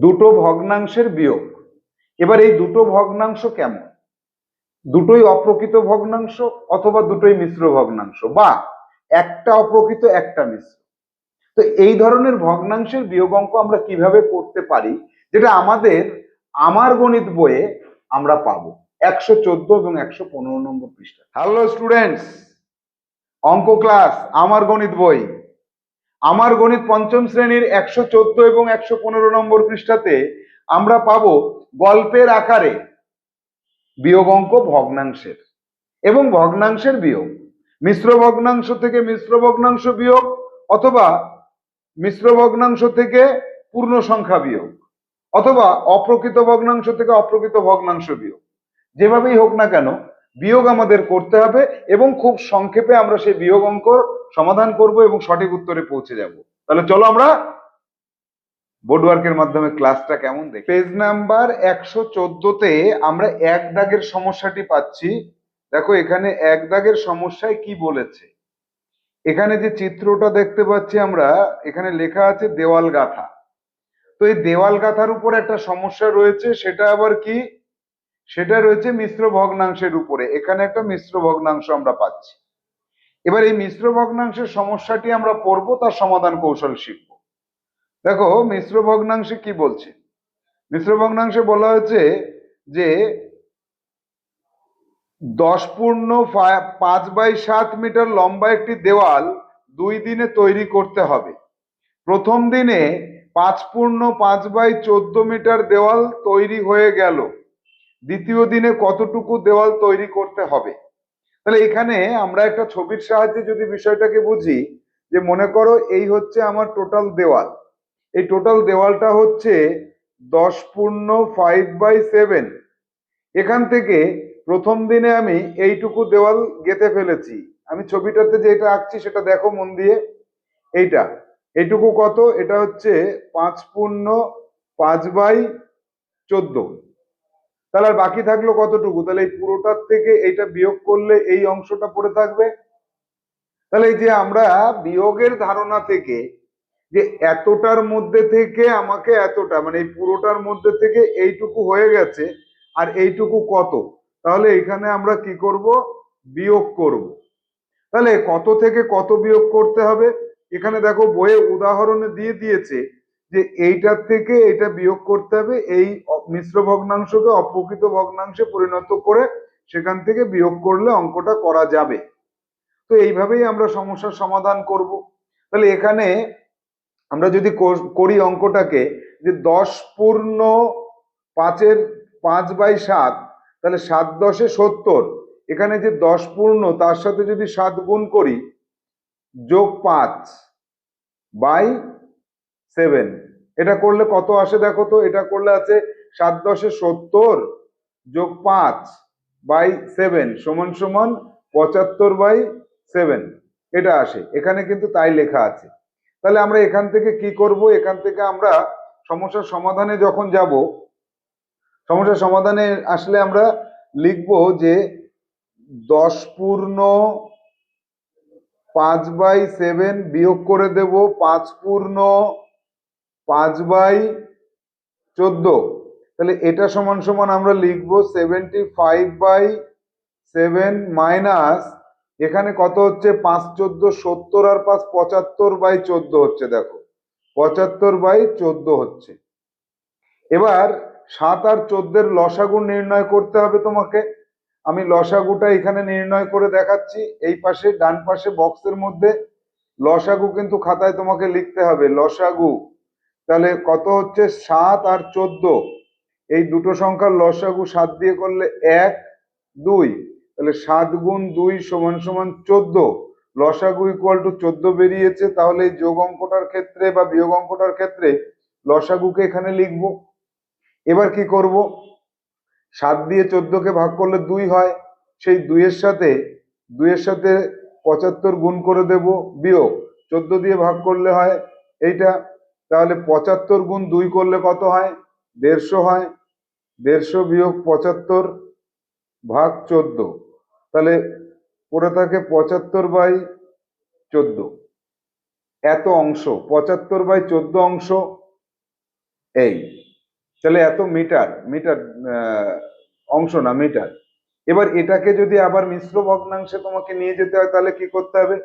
দুটো ভগ্নাংশের বিয়োগ। এবার এই দুটো ভগ্নাংশ কেমন? দুটোই অপ্রকৃত ভগ্নাংশ অথবা দুটোই মিশ্র ভগ্নাংশ? বা একটা অপ্রকৃত, একটা মিশ্র। তো এই ধরনের ভগ্নাংশের বিয়োগ অঙ্ক আমরা কীভাবে করতে পারি? যেটা আমাদের, আমার গণিত বইয়ে আমরা পাবো। একশো চোদ্দ এবং একশো পনেরো নম্বর পৃষ্ঠা। Hello, students! অঙ্ক ক্লাস, আমার গণিত বই। আমার গণিত পঞ্চম শ্রেণির একশো চোদ্দ এবং একশো পনেরো নম্বর পৃষ্ঠাতে আমরা পাবো গল্পের আকারে বিয়োগ অঙ্ক ভগ্নাংশের এবং ভগ্নাংশের বিয়োগ। মিশ্র ভগ্নাংশ থেকে মিশ্র ভগ্নাংশ বিয়োগ অথবা মিশ্র ভগ্নাংশ থেকে পূর্ণ সংখ্যা বিয়োগ অথবা অপ্রকৃত ভগ্নাংশ থেকে অপ্রকৃত ভগ্নাংশ বিয়োগ। যেভাবেই হোক না কেন বিয়োগ আমাদের করতে হবে এবং খুব সংক্ষেপে আমরা সেই বিয়োগ অঙ্ক সমাধান করব এবং সঠিক উত্তরে পৌঁছে যাব। তাহলে চলো আমরা বোর্ড ওয়ার্কের মাধ্যমে ক্লাসটা কেমন দেখ। পেজ নাম্বার একশো চোদ্দতে আমরা এক দাগের সমস্যাটি পাচ্ছি। দেখো এখানে এক দাগের সমস্যায় কি বলেছে? এখানে যে চিত্রটা দেখতে পাচ্ছি আমরা, এখানে লেখা আছে দেওয়াল গাথা। তো এই দেওয়াল গাথার উপর একটা সমস্যা রয়েছে, সেটা আবার কি? সেটা রয়েছে মিশ্র ভগ্নাংশের উপরে। এখানে একটা মিশ্র ভগ্নাংশ আমরা পাচ্ছি। এবার এই মিশ্র ভগ্নাংশের সমস্যাটি আমরা পড়ব, তার সমাধান কৌশল শিখব। দেখো, মিশ্র ভগ্নাংশে কি বলছে? মিশ্র ভগ্নাংশে বলা হয়েছে যে দশ পূর্ণ পাঁচ বাই সাত মিটার লম্বা একটি দেওয়াল দুই দিনে তৈরি করতে হবে। প্রথম দিনে পাঁচ পূর্ণ পাঁচ বাই চোদ্দ মিটার দেওয়াল তৈরি হয়ে গেল। দ্বিতীয় দিনে কতটুকু দেওয়াল তৈরি করতে হবে? তাহলে এখানে আমরা একটা ছবির সাহায্যে যদি বিষয়টাকে বুঝি, যে মনে করো এই হচ্ছে আমার টোটাল দেওয়াল। এই টোটাল দেওয়ালটা হচ্ছে দশ পূর্ণ ফাইভ বাই সেভেন এখান থেকে প্রথম দিনে আমি এইটুকু দেওয়াল গেঁথে ফেলেছি। আমি ছবিটাতে যেটা আঁকছি সেটা দেখো মন দিয়ে। এইটা, এইটুকু কত? এটা হচ্ছে পাঁচ পূর্ণ পাঁচ বাই চোদ্দ। তাহলে আর বাকি থাকল কতটুকু? তাহলে এই পুরোটার থেকে এইটা বিয়োগ করলে এই অংশটা পড়ে থাকবে। তাহলে এই যে আমরা বিয়োগের ধারণা থেকে যে এতটার মধ্যে থেকে আমাকে এতটা মানে এই পুরোটার মধ্যে থেকে এইটুকু হয়ে গেছে আর এইটুকু কত? তাহলে এখানে আমরা কি করব? বিয়োগ করব। তাহলে কত থেকে কত বিয়োগ করতে হবে? এখানে দেখো বইয়ে উদাহরণে দিয়ে দিয়েছে যে এইটার থেকে এটা বিয়োগ করতে হবে, এই মিশ্র ভগ্নাংশকে অপ্রকৃত ভগ্নাংশে পরিণত করে সেখান থেকে বিয়োগ করলে অঙ্কটা করা যাবে। তো এইভাবেই আমরা সমস্যার সমাধান করব। তাহলে এখানে আমরা যদি করি অঙ্কটাকে যে দশ পূর্ণ পাঁচের পাঁচ বাই সাত, তাহলে সাত দশে সত্তর। এখানে যে দশ পূর্ণ, তার সাথে যদি সাত গুণ করি, যোগ পাঁচ বাই সেভেন। এটা করলে কত আসে দেখো তো? এটা করলে আছে সাত দশে সত্তর যোগ পাঁচ বাই সেভেন সমান সমান পঁচাত্তর বাই সেভেন। এটা আসে। এখানে কিন্তু তাই লেখা আছে। তাহলে আমরা এখান থেকে কি করব? এখান থেকে আমরা সমস্যার সমাধানে যখন যাব, সমস্যার সমাধানে আসলে আমরা লিখব যে দশ পূর্ণ পাঁচ বাই সেভেন বিয়োগ করে দেব পাঁচ পূর্ণ পাঁচ বাই চোদ্দ। তাহলে এটা সমান সমান আমরা লিখব seventy five by seven minus এখানে কত হচ্ছে? পাঁচ চোদ্দ, সত্তর আর পাঁচ পঁচাত্তর বাই চোদ্দ হচ্ছে, দেখো। পঁচাত্তর বাই চোদ্দ হচ্ছে। এবার সাত আর চোদ্দের লসাগু নির্ণয় করতে হবে তোমাকে। আমি লসাগুটা এখানে নির্ণয় করে দেখাচ্ছি। এই পাশে, ডান পাশে বক্সের মধ্যে লসাগু কিন্তু খাতায় তোমাকে লিখতে হবে। লসাগু তাহলে কত হচ্ছে? সাত আর চোদ্দ। এই দুটো সংখ্যার লসাগু সাত দিয়ে করলে এক, দুই। তাহলে সাত গুণ দুই সমান সমান চোদ্দ। লসাগু ইকুয়াল টু চোদ্দ বেরিয়েছে, তাহলে এই যোগ অঙ্কটার ক্ষেত্রে বা বিয়োগ অঙ্কটার ক্ষেত্রে লসাগুকে এখানে লিখব। এবার কি করব? সাত দিয়ে চোদ্দকে ভাগ করলে দুই হয়। সেই দুইয়ের সাথে দুইয়ের সাথে পঁচাত্তর গুণ করে দেব বিয়োগ। চোদ্দ দিয়ে ভাগ করলে হয় এইটা। তাহলে পঁচাত্তর গুণ দুই করলে কত হয়? দেড়শো হয়। দেড়শো বিয়োগ পঁচাত্তর ভাগ চোদ্দ। তাহলে পড়ে থাকে পঁচাত্তর বাই চোদ্দ। এত অংশ, পঁচাত্তর বাই চোদ্দ অংশ এই। তাহলে এত মিটার মিটার অংশ না, মিটার। এবার এটাকে যদি আবার মিশ্র ভগ্নাংশে তোমাকে নিয়ে যেতে হয়, তাহলে কি করতে হবে?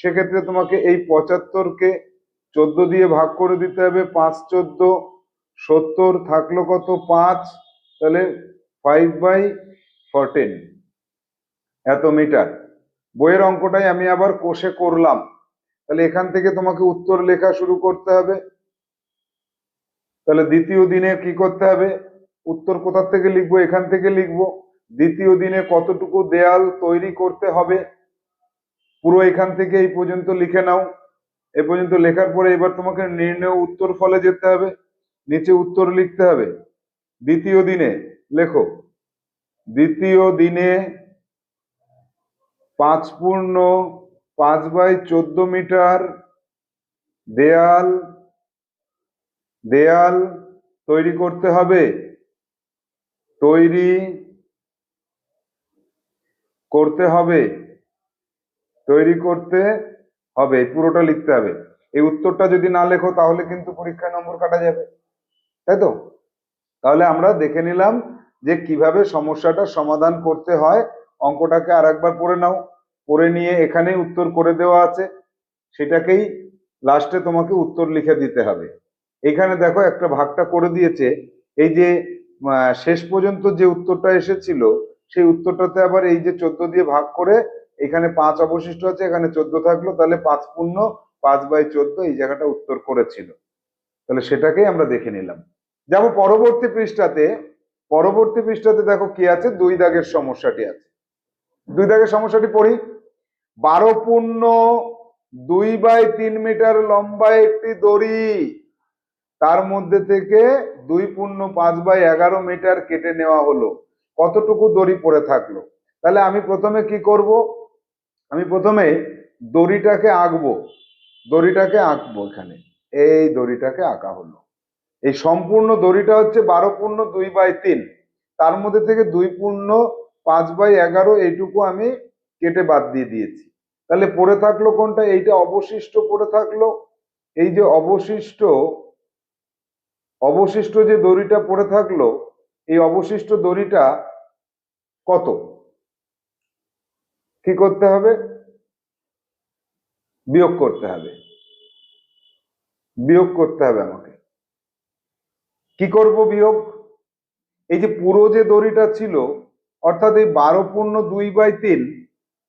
সেক্ষেত্রে তোমাকে এই পঁচাত্তরকে চোদ্দ দিয়ে ভাগ করে দিতে হবে, পাঁচ চোদ্দ, সত্তর থাকল কত? পাঁচ, তাহলে ফাইভ বাই ফোরটিন এত মিটার। বইয়ের অঙ্কটাই আমি আবার কোষে করলাম। তাহলে এখান থেকে তোমাকে উত্তর লেখা শুরু করতে হবে। তাহলে দ্বিতীয় দিনে কি করতে হবে? উত্তর কোথার থেকে লিখব? এখান থেকে লিখব। দ্বিতীয় দিনে কতটুকু দেয়াল তৈরি করতে হবে? পুরো এখান থেকে এই পর্যন্ত লিখে নাও। এ পর্যন্ত লেখার পরে এবার তোমাকে নির্ণয় উত্তর ফলে যেতে হবে, নিচে উত্তর লিখতে হবে। দ্বিতীয় দিনে লেখো, দ্বিতীয় দিনে পাঁচ পূর্ণ, পাঁচ বাই চোদ্দ মিটার, দেয়াল দেয়াল তৈরি করতে হবে। তৈরি করতে হবে। তৈরি করতে হবে, পুরোটা লিখতে হবে। এই উত্তরটা যদি না লেখো, তাহলে কিন্তু পরীক্ষায় নম্বর কাটা যাবে। তাই তো? তাহলে আমরা দেখে নিলাম যে কীভাবে সমস্যাটা সমাধান করতে হয়। অঙ্কটাকে আর একবার পড়ে নাও। পড়ে নিয়ে এখানেই উত্তর করে দেওয়া আছে। সেটাকেই লাস্টে তোমাকে উত্তর লিখে দিতে হবে। এখানে দেখো একটা ভাগটা করে দিয়েছে। এই যে শেষ পর্যন্ত যে উত্তরটা এসেছিল, সেই উত্তরটাতে আবার এই যে চোদ্দ দিয়ে ভাগ করে এখানে পাঁচ অবশিষ্ট আছে, এখানে চোদ্দ থাকল, তাহলে পাঁচ পূর্ণ, পাঁচ বাই চোদ্দ, এই জায়গাটা উত্তর করেছিল। তাহলে সেটাকেই আমরা দেখে নিলাম। যাব পরবর্তী পৃষ্ঠাতে। পরবর্তী পৃষ্ঠাতে দেখো কি আছে? দুই দাগের সমস্যাটি আছে। দুই দাগের সমস্যাটি পড়ি। বারো পূর্ণ, দুই বাই তিন মিটার লম্বা একটি দড়ি। তার মধ্যে থেকে দুই পূর্ণ, পাঁচ বাই এগারো মিটার কেটে নেওয়া হলো। কতটুকু দড়ি পড়ে থাকল? তাহলে আমি প্রথমে কি করব? আমি প্রথমে দড়িটাকে আঁকবো দড়িটাকে আঁকবো এখানে। এই দড়িটাকে আঁকা হলো। এই সম্পূর্ণ দড়িটা হচ্ছে বারো পূর্ণ দুই বাই তিন। তার মধ্যে থেকে দুই পূর্ণ পাঁচ বাই এগারো এইটুকু আমি কেটে বাদ দিয়ে দিয়েছি। তাহলে পড়ে থাকল কোনটা? এইটা অবশিষ্ট পড়ে থাকল। এই যে অবশিষ্ট অবশিষ্ট যে দড়িটা পড়ে থাকল, এই অবশিষ্ট দড়িটা কত? কি করতে হবে? বিয়োগ করতে হবে। বিয়োগ করতে হবে আমাকে। কি করব বিয়োগ? এই যে পুরো যে দড়িটা ছিল, অর্থাৎ এই বারো পূর্ণ দুই বাই তিন,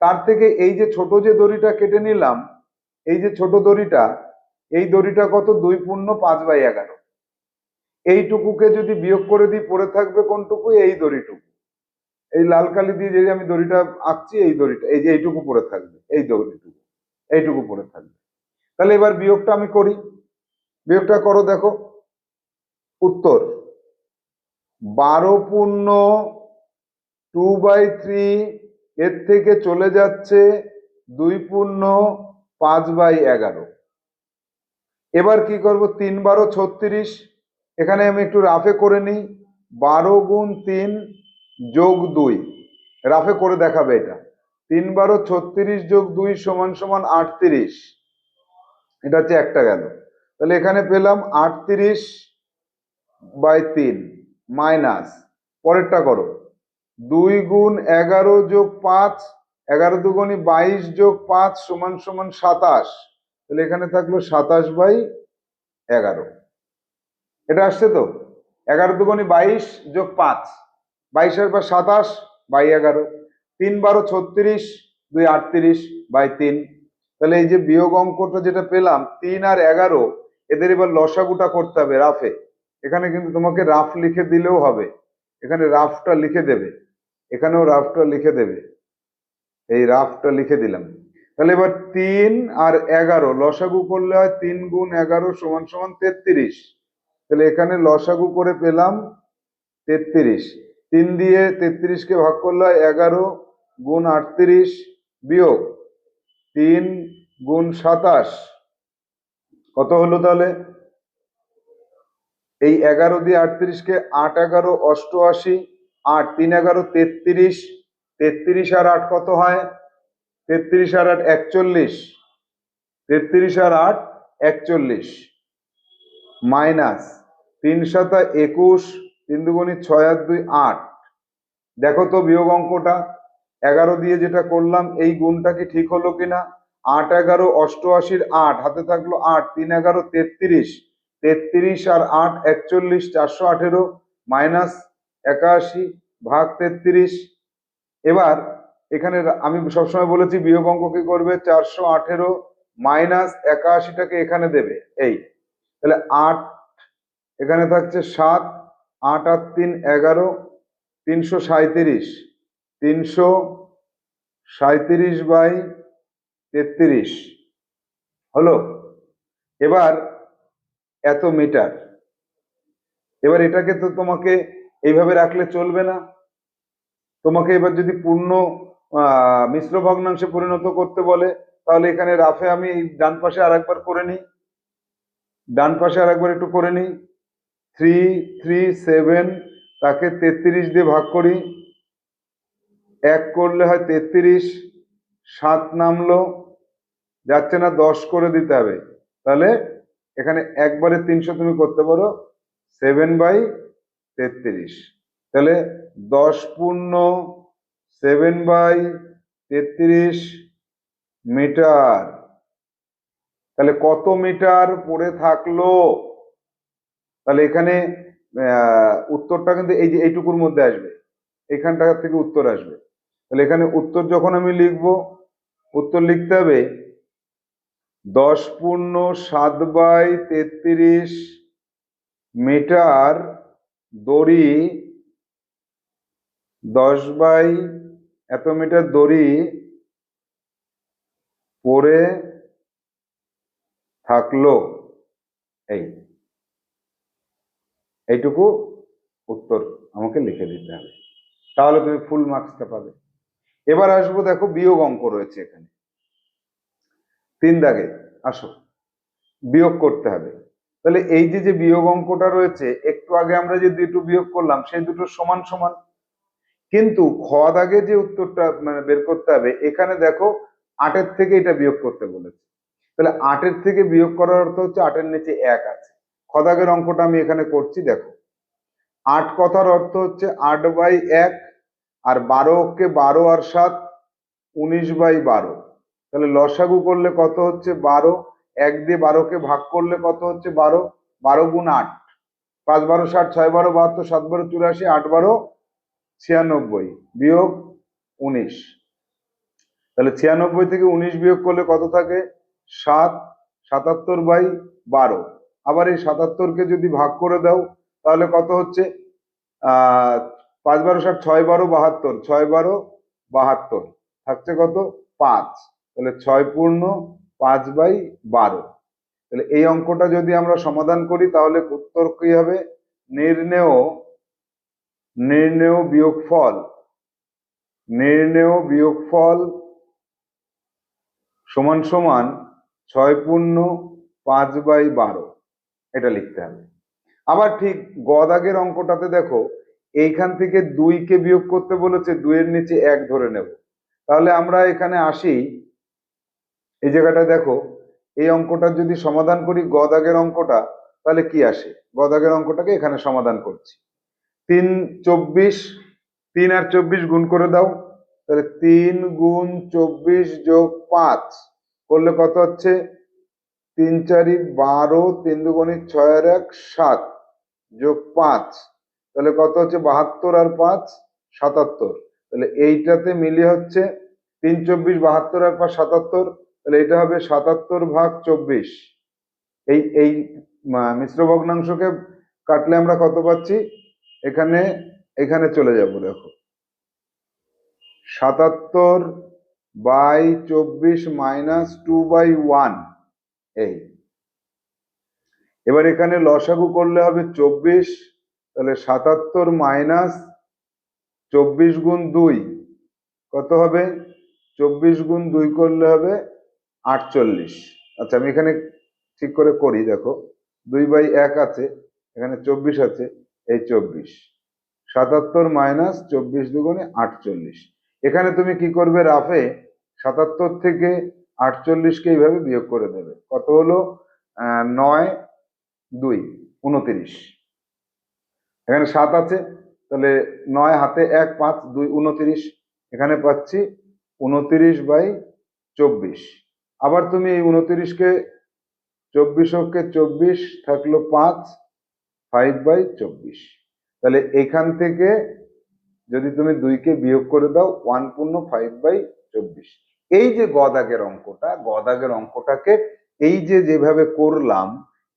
তার থেকে এই যে ছোট যে দড়িটা কেটে নিলাম, এই যে ছোট দড়িটা, এই দড়িটা কত? দুই পূর্ণ পাঁচ বাই এগারো। এইটুকুকে যদি বিয়োগ করে দিই, পড়ে থাকবে কোনটুকু? এই দড়িটুকু। এই লাল কালি দিয়ে যে আমি দড়িটা আঁকছি, এই দড়িটা, এই যে এইটুকু পরে থাকবে, এই দড়িটুকু, এইটুকু পরে থাকবে। তাহলে এবার বিয়োগটা আমি করি। বিয়োগটা করো দেখো। উত্তর, বারো পূর্ণ টু বাই থ্রি, এর থেকে চলে যাচ্ছে দুই পূর্ণ পাঁচ বাই এগারো। এবার কি করব? তিন বারো ছত্রিশ, এখানে আমি একটু রাফে করে নিই। বারো গুণ তিন যোগ দুই। রাফে করে দেখাবে এটা। তিন বারো ছত্রিশ যোগ দুই সমান সমান আটত্রিশ। এটা হচ্ছে একটা গেল। তাহলে এখানে পেলাম আটত্রিশ বাই তিন মাইনাস। পরেরটা করো। দুই গুণ এগারো যোগ পাঁচ, এগারো দুগুণি বাইশ যোগ পাঁচ সমান সমান সাতাশ। তাহলে এখানে থাকল সাতাশ বাই এগারো। এটা আসছে তো? এগারো দুগুণি বাইশ যোগ পাঁচ। বাইশের পর সাতাশ, বাই এগারো। তিন বারো ছত্রিশ, দুই আটত্রিশ, বাই তিন। তাহলে এই যে বিয়োগ অঙ্কটা যেটা পেলাম, তিন আর এগারো, এদের এবার লসাগুটা করতে হবে রাফে। এখানে কিন্তু তোমাকে রাফ লিখে দিলেও হবে। এখানে রাফটা লিখে দেবে। এখানেও রাফটা লিখে দেবে। এই রাফটা লিখে দিলাম। তাহলে এবার তিন আর এগারো, লসাগু করলে হয় তিন গুণ এগারো সমান সমান তেত্রিশ। তাহলে এখানে লসাগু করে পেলাম তেত্রিশ। তিন দিয়ে তেত্রিশকে ভাগ করলে হয় এগারো গুণ আটত্রিশ বিয়োগ তিন গুণ সাতাশ। কত হলো তাহলে? এই এগারো দিয়ে আটত্রিশকে আট এগারো অষ্টআশি, আট তিন এগারো তেত্রিশ তেত্রিশ আর আট কত হয়? তেত্রিশ আর আট একচল্লিশ, তেত্রিশ আর আট একচল্লিশ। মাইনাস তিন সাতা একুশ তিন ছয় আর দুই আট। দেখো তো বিয়োগ অঙ্কটা। এগারো দিয়ে যেটা করলাম, এই গুণটা কি ঠিক হলো কিনা? আট এগারো অষ্টআশির আট, হাতে থাকল আট, তিন এগারো তেত্রিশ। তেত্রিশ আর আট একচল্লিশ, চারশো আঠেরো, মাইনাস একাশি ভাগ তেত্রিশ। এবার এখানে আমি সবসময় বলেছি বিয়োগ অঙ্ক কি করবে? চারশো আঠেরো মাইনাস একাশিটাকে এখানে দেবে, এই। তাহলে আট এখানে থাকছে সাত আট আট তিন এগারো তিনশো সাঁইত্রিশ তিনশো সাঁইত্রিশ বাই তেত্রিশ। হলো, এবার এত মিটার। এবার এটাকে তো তোমাকে এইভাবে রাখলে চলবে না। তোমাকে এবার যদি পূর্ণ মিশ্র ভগ্নাংশে পরিণত করতে বলে, তাহলে এখানে রাফে আমি ডান পাশে আরেকবার করে নিই। ডান পাশে আরেকবার একটু করে নিই। থ্রি থ্রি সেভেন তাকে তেত্রিশ দিয়ে ভাগ করি। এক করলে হয় তেত্রিশ, সাত নামলো, যাচ্ছে না দশ করে দিতে হবে। তাহলে এখানে একবারে তিনশো তুমি করতে পারো সেভেন বাই তেত্রিশ। তাহলে দশ পূর্ণ সেভেন বাই তেত্রিশ মিটার। তাহলে কত মিটার পড়ে থাকল? তাহলে এখানে উত্তরটা কিন্তু এই যে এইটুকুর মধ্যে আসবে। এখানটা থেকে উত্তর আসবে। তাহলে এখানে উত্তর যখন আমি লিখব, উত্তর লিখতে হবে দশ পূর্ণ সাত বাই তেত্রিশ মিটার দড়ি দশ বাই, এত মিটার দড়ি পড়ে থাকল। এই। এইটুকু উত্তর আমাকে লিখে দিতে হবে। তাহলে তুমি ফুল মার্কসটা পাবে। এবার আসব দেখো বিয়োগ অঙ্ক রয়েছে এখানে। তিন দাগে, আসো। বিয়োগ করতে হবে। তাহলে এই যে যে বিয়োগ অঙ্কটা রয়েছে, একটু আগে আমরা যে দুটো বিয়োগ করলাম, সেই দুটো সমান সমান। কিন্তু খ দাগে যে উত্তরটা মানে বের করতে হবে, এখানে দেখো আটের থেকে এটা বিয়োগ করতে বলেছে। তাহলে আটের থেকে বিয়োগ করার অর্থ হচ্ছে আটের নিচে এক আছে। খ দাগের অঙ্কটা আমি এখানে করছি, দেখো। আট কথার অর্থ হচ্ছে আট বাই এক আর বারোকে বারো আর সাত, উনিশ বাই বারো। তাহলে লসাগু করলে কত হচ্ছে বারো? এক দিয়ে বারোকে ভাগ করলে কত হচ্ছে বারো? বারো গুণ আট। পাঁচ বারো ষাট, ছয় বারো বাহাত্তর, সাত বারো চুরাশি, আট বারো ছিয়ানব্বই বিয়োগ উনিশ। তাহলে ছিয়ানব্বই থেকে উনিশ বিয়োগ করলে কত থাকে? সাত, সাতাত্তর বাই বারো। আবার এই সাতাত্তরকে যদি ভাগ করে দাও, তাহলে কত হচ্ছে? পাঁচ বারো ষাট ছয় বারো বাহাত্তর, ছয় বারো বাহাত্তর। থাকছে কত? পাঁচ। তাহলে ছয় পূর্ণ পাঁচ বাই বারো। তাহলে এই অঙ্কটা যদি আমরা সমাধান করি, তাহলে উত্তর কি হবে? নির্ণেয় নির্ণেয় বিয়োগফল। নির্ণেয় বিয়োগ ফল সমান সমান ছয় পূর্ণ পাঁচ বাই বারো। এটা লিখতে হবে। আবার ঠিক গদাগের অঙ্কটাতে দেখো, এইখান থেকে দুইকে বিয়োগ করতে বলেছে, দুইয়ের নিচে এক ধরে নেব। তাহলে আমরা এখানে আসি, এই জায়গাটা দেখো, এই অঙ্কটা যদি সমাধান করি গদাগের অঙ্কটা, তাহলে কি আসে? গদাগের অঙ্কটাকে এখানে সমাধান করছি। তিন চব্বিশ, তিন আর চব্বিশ গুণ করে দাও, তাহলে তিন গুণ চব্বিশ যোগ পাঁচ, করলে কত হচ্ছে? তিন চারি বারো, তিন দুগুণি ছয় আর এক, সাত, যোগ পাঁচ। তাহলে কত হচ্ছে? বাহাত্তর আর পাঁচ, সাতাত্তর। তাহলে এইটাতে মিলিয়ে হচ্ছে তিন চব্বিশ, বাহাত্তর আর পাঁচ, সাতাত্তর। তাহলে এটা হবে সাতাত্তর ভাগ চব্বিশ। এই এই মিশ্র ভগ্নাংশকে কাটলে আমরা কত পাচ্ছি? এখানে এখানে চলে যাব, দেখো। সাতাত্তর বাই চব্বিশ মাইনাস টু বাই ওয়ান। এই। এবার এখানে লসাগু করলে হবে চব্বিশ, তাহলে সাতাত্তর মাইনাস চব্বিশ গুণ দুই, কত হবে? চব্বিশ গুণ দুই করলে হবে আটচল্লিশ। আচ্ছা আমি এখানে ঠিক করে করি, দেখো। দুই বাই এক আছে, এখানে চব্বিশ আছে, এই চব্বিশ। সাতাত্তর মাইনাস চব্বিশ দুগুণে আটচল্লিশ। এখানে তুমি কি করবে রাফে? সাতাত্তর থেকে আটচল্লিশকে এইভাবে বিয়োগ করে দেবে। কত হলো? নয়, দুই, উনত্রিশ। এখানে সাত আছে, তাহলে নয় হাতে এক, পাঁচ, দুই, উনত্রিশ। এখানে পাচ্ছি উনত্রিশ বাই চব্বিশ। আবার তুমি এই উনত্রিশকে চব্বিশ ওকে চব্বিশ থাকল পাঁচ ফাইভ বাই চব্বিশ। তাহলে এখান থেকে যদি তুমি দুইকে বিয়োগ করে দাও ওয়ান পূর্ণ ফাইভ বাই চব্বিশ। এই যে গদাগের অঙ্কটা, গদাগের অঙ্কটাকে এই যে যেভাবে করলাম,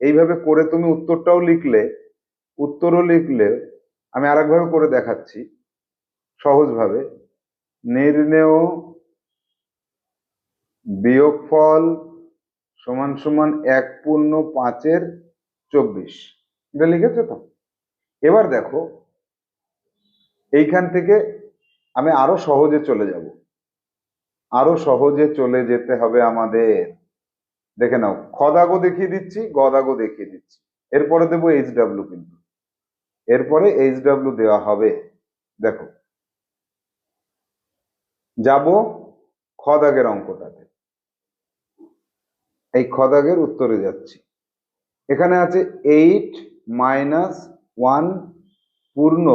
এইভাবে করে তুমি উত্তরটাও লিখলে, উত্তরও লিখলে আমি আরেকভাবে করে দেখাচ্ছি, সহজভাবে। নির্ণেয় বিয়োগফল সমান সমান এক পূর্ণ পাঁচের চব্বিশ। এটা লিখেছো তো? এবার দেখো, এইখান থেকে আমি আরও সহজে চলে যাব। আরও সহজে চলে যেতে হবে আমাদের। দেখে নাও, খদাগো দেখিয়ে দিচ্ছি, গদাগো দেখিয়ে দিচ্ছি। এরপরে দেবো এইচ ডাব্লিউ কিন্তু। এরপরে এইচ ডাব্লিউ দেওয়া হবে। দেখো, যাব খদাগের অঙ্কটাতে। এই খদাগের উত্তরে যাচ্ছি। এখানে আছে এইট মাইনাস ওয়ান পূর্ণ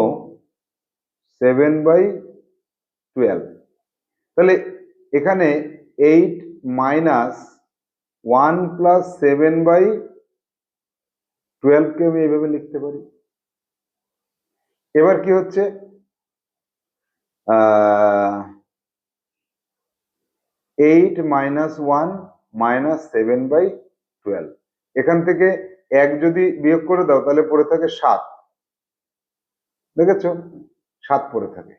সেভেন বাই টুয়েলভ তাহলে এখানে eight minus one plus seven by টুয়েলভকে আমি এইভাবে লিখতে পারি। এবার কি হচ্ছে? Eight minus one minus seven by twelve এখান থেকে এক যদি বিয়োগ করে দাও, তাহলে পড়ে থাকে সাত। দেখেছ? সাত পড়ে থাকে।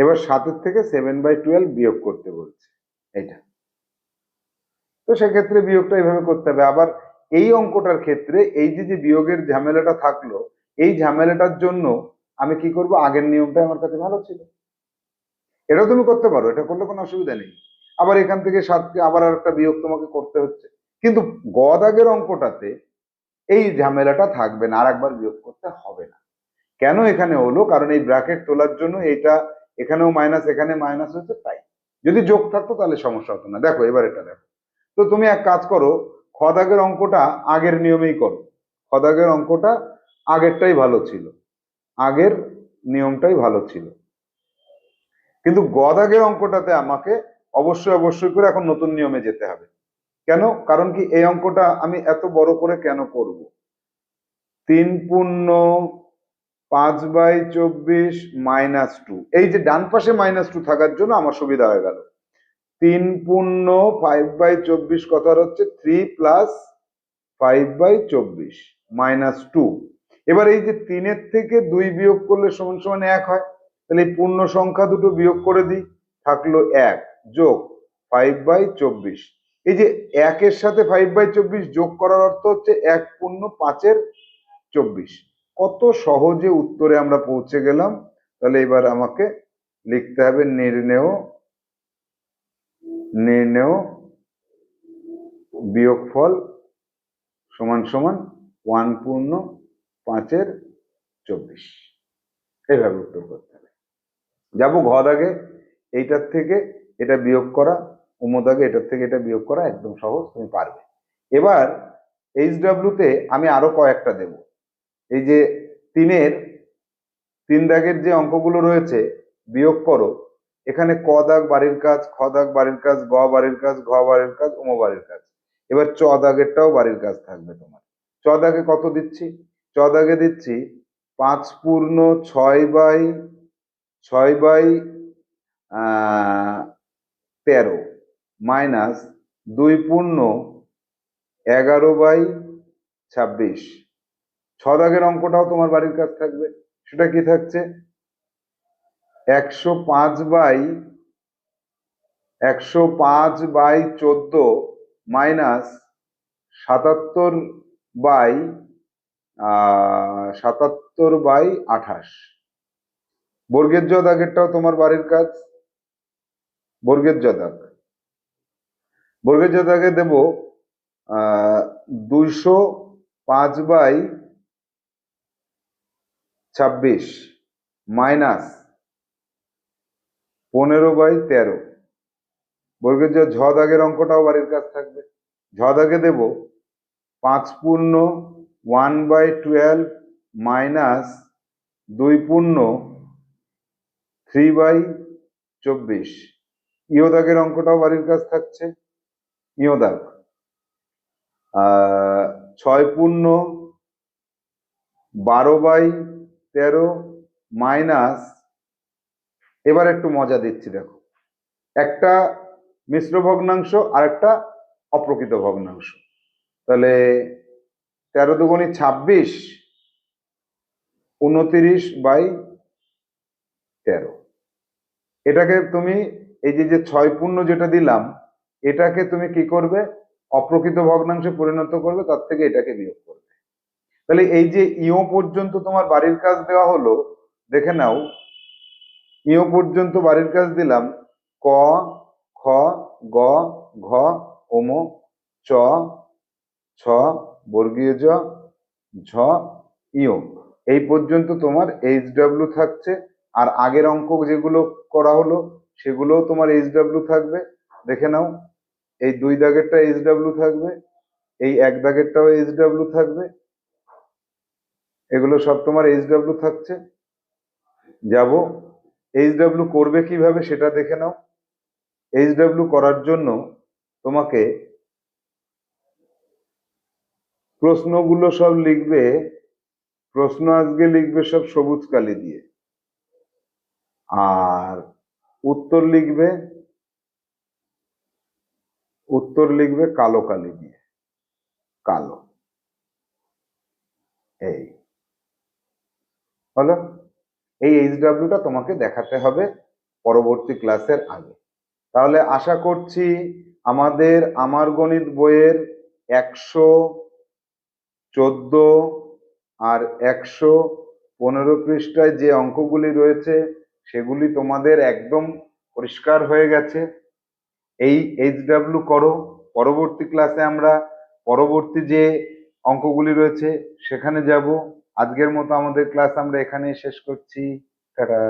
এবার সাতের থেকে সেভেন বাই টুয়েলভ বিয়োগ করতে বলছে। এটা তো সেক্ষেত্রে বিয়োগটা এইভাবে করতে হবে। আবার এই অঙ্কটার ক্ষেত্রে এই যে যে বিয়োগের ঝামেলাটা থাকল, এই ঝামেলাটার জন্য আমি কি করব? আগের নিয়মটা আমার কাছে ভালো ছিল। এটাও তুমি করতে পারো, এটা করলে কোনো অসুবিধা নেই। আবার এখান থেকে সাতকে আবার আর একটা বিয়োগ তোমাকে করতে হচ্ছে। কিন্তু গদাগের অঙ্কটাতে এই ঝামেলাটা থাকবে না আর একবার বিয়োগ করতে হবে না। কেন এখানে হলো? কারণ এই ব্র্যাকেট তোলার জন্য এটা এখানেও মাইনাস এখানে মাইনাস হচ্ছে তাই। যদি যোগ থাকতো তাহলে সমস্যা হতো না। দেখো, এবার এটা দেখো। তো তুমি এক কাজ করো খদাগের অঙ্কটা আগের নিয়মেই করো। খদাগের অঙ্কটা আগেরটাই ভালো ছিল। আগের নিয়মটাই ভালো ছিল। কিন্তু গদাগের অঙ্কটাতে আমাকে অবশ্যই অবশ্যই করে এখন নতুন নিয়মে যেতে হবে। কেন? কারণ কি এই অঙ্কটা আমি এত বড় করে কেন করব? তিন পূর্ণ পাঁচ বাই চব্বিশ মাইনাস টু। এই যে ডান পাশে মাইনাস টু থাকার জন্য আমার সুবিধা হয়ে গেল। তিন পূর্ণ ফাইভ বাই চব্বিশ কথার হচ্ছে থ্রি প্লাস ফাইভ বাই চব্বিশ মাইনাস টু। এবার এই যে তিনের থেকে দুই বিয়োগ করলে সমান সমান এক হয়, তাহলে এই পূর্ণ সংখ্যা দুটো বিয়োগ করে দিই, থাকল এক যোগ ফাইভ বাই চব্বিশ। এই যে একের সাথে ফাইভ বাই চব্বিশ যোগ করার অর্থ হচ্ছে এক পূর্ণ পাঁচের চব্বিশ। কত সহজে উত্তরে আমরা পৌঁছে গেলাম, তাহলে এবার আমাকে লিখতে হবে নির্ণেয় নির্ণেয় বিয়োগফল সমান সমান ওয়ান পূর্ণ পাঁচের চব্বিশ। এইভাবে উত্তর করতে হবে। যাব ঘর আগে, এইটার থেকে এটা বিয়োগ করা উমদ আগে এটার থেকে এটা বিয়োগ করা একদম সহজ, তুমি পারবে। এবার এইচ তে আমি আরও কয়েকটা দেব। এই যে তিনের, তিন দাগের যে অঙ্কগুলো রয়েছে, বিয়োগ করো, এখানে ক দাগ বাড়ির কাজ, খ দাগ বাড়ির কাজ, গ বাড়ির কাজ, ঘ বাড়ির কাজ, উম বাড়ির কাজ। এবার চ দাগেরটাও বাড়ির কাজ থাকবে তোমার। চ দাগে কত দিচ্ছি? চ দাগে দিচ্ছি পাঁচ পূর্ণ ছয় বাই ছয় বাই তেরো মাইনাস দুই পূর্ণ এগারো বাই ছাব্বিশ। ছ দাগের অঙ্কটাও তোমার বাড়ির কাজ থাকবে। সেটা কি থাকছে? একশো পাঁচ বাই, একশো পাঁচ বাই চোদ্দ মাইনাস সাতাত্তর বাই সাতাত্তর বাই আঠাশ। বর্গের জ দাগেরটাও তোমার বাড়ির কাজ। বর্গের জ বর্গের জ দেব দুইশো পাঁচ বাই ছাব্বিশ মাইনাস পনেরো বাই তেরো। বর্গের যে ঝ দাগের অঙ্কটাও বাড়ির কাজ থাকবে। ঝ দাগে দেব পাঁচ পূর্ণ ওয়ান বাই টুয়েলভ মাইনাস দুই পূর্ণ থ্রি বাই চব্বিশ। ইয়োদাগের অঙ্কটাও বাড়ির কাজ থাকছে। ইয়োদাগ ছয় পূর্ণ বারো বাই তেরো মাইনাস, এবার একটু মজা দিচ্ছি, দেখো। একটা মিশ্র ভগ্নাংশ আর একটা অপ্রকৃত ভগ্নাংশ। তাহলে তেরো দুগুণি ছাব্বিশ, উনতিরিশ বাই তেরো। এটাকে তুমি, এই যে যে ছয় পূর্ণ যেটা দিলাম, এটাকে তুমি কি করবে? অপ্রকৃত ভগ্নাংশে পরিণত করবে, তার থেকে এটাকে বিয়োগ করবে। তাহলে এই যে ইও পর্যন্ত তোমার বাড়ির কাজ দেওয়া হলো, দেখে নাও। ইও পর্যন্ত বাড়ির কাজ দিলাম। ক, খ, গ, ঘ, ওম, চ, ছ, বর্গীয় জ, ঝ, ইও। এই পর্যন্ত তোমার এইচ ডাব্লিউ থাকছে। আর আগের অঙ্ক যেগুলো করা হলো, সেগুলোও তোমার এইচ ডাব্লিউ থাকবে। দেখে নাও, এই দুই দাগেরটা এইচ ডাব্লিউ থাকবে, এই এক দাগেরটাও এইচ ডাব্লিউ থাকবে। এগুলো সব তোমার এইচ ডাব্লিউ থাকছে। যাব। এইচ ডাব্লিউ করবে কীভাবে সেটা দেখে নাও। এইচ ডাব্লিউ করার জন্য তোমাকে প্রশ্নগুলো সব লিখবে, প্রশ্ন আজকে লিখবে সব সবুজ কালি দিয়ে। আর উত্তর লিখবে উত্তর লিখবে কালো কালি দিয়ে। কালো এই হলো এই এইচ ডাব্লিউটা তোমাকে দেখাতে হবে পরবর্তী ক্লাসের আগে। তাহলে আশা করছি আমাদের আমার গণিত বইয়ের একশো চোদ্দ আর একশো পনেরো পৃষ্ঠায় যে অঙ্কগুলি রয়েছে, সেগুলি তোমাদের একদম পরিষ্কার হয়ে গেছে। এই এইচ ডাব্লিউ করো। পরবর্তী ক্লাসে আমরা পরবর্তী যে অঙ্কগুলি রয়েছে, সেখানে যাব। আজকের মতো আমাদের ক্লাস আমরা এখানেই শেষ করছি। টাটা।